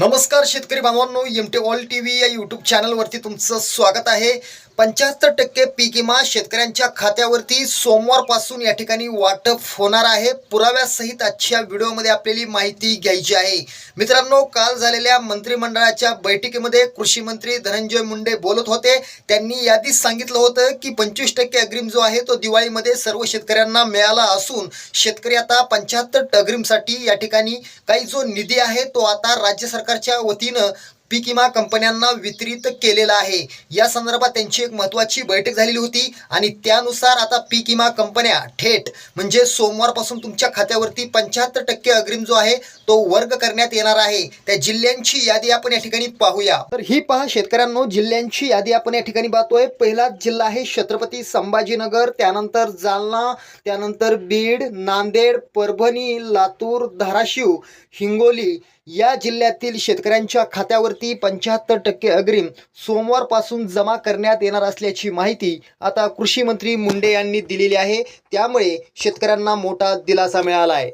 नमस्कार शेतकरी बांधवांनो M T all T V या यूट्यूब चॅनलवरती तुमचं स्वागत आहे. पंच्याहत्तर टक्के पीक विमा शेतकऱ्यांच्या खात्यावरती सोमवारपासून या ठिकाणी वाटप होणार आहे. पुराव्यासहित आजच्या व्हिडिओमध्ये आपल्याला माहिती घ्यायची आहे. मित्रांनो काल झालेल्या मंत्रिमंडळाच्या बैठकीमध्ये कृषी मंत्री धनंजय मुंडे बोलत होते. त्यांनी यादीत सांगितलं होतं की पंचवीस टक्के अग्रिम जो आहे तो दिवाळीमध्ये सर्व शेतकऱ्यांना मिळाला असून शेतकरी आता पंच्याहत्तर अग्रिमसाठी या ठिकाणी काही जो निधी आहे तो आता राज्य सरकारच्या वतीनं पीक विमा कंपन्यांना वितरित केलेला आहे. या संदर्भात त्यांची एक महत्वाची बैठक झालेली होती आणि त्यानुसार आता पीक विमा कंपन्या थेट म्हणजे सोमवारपासून तुमच्या खात्यावरती पंच्याहत्तर टक्के अग्रिम जो आहे तो वर्ग करण्यात येणार आहे. त्या जिल्ह्यांची यादी आपण या ठिकाणी पाहूया. तर ही पहा शेतकऱ्यांनो जिल्ह्यांची यादी आपण या ठिकाणी पाहतोय. पहिला जिल्हा आहे छत्रपती संभाजीनगर त्यानंतर जालना त्यानंतर बीड नांदेड परभणी लातूर धाराशिव हिंगोली या जिल्ह्यातील शेतकऱ्यांच्या खात्यावरती पंच्याहत्तर टक्के अग्रिम सोमवारपासून जमा करण्यात येणार असल्याची माहिती आता कृषी मंत्री मुंडे यांनी दिलेली आहे. त्यामुळे शेतकऱ्यांना मोठा दिलासा मिळाला आहे.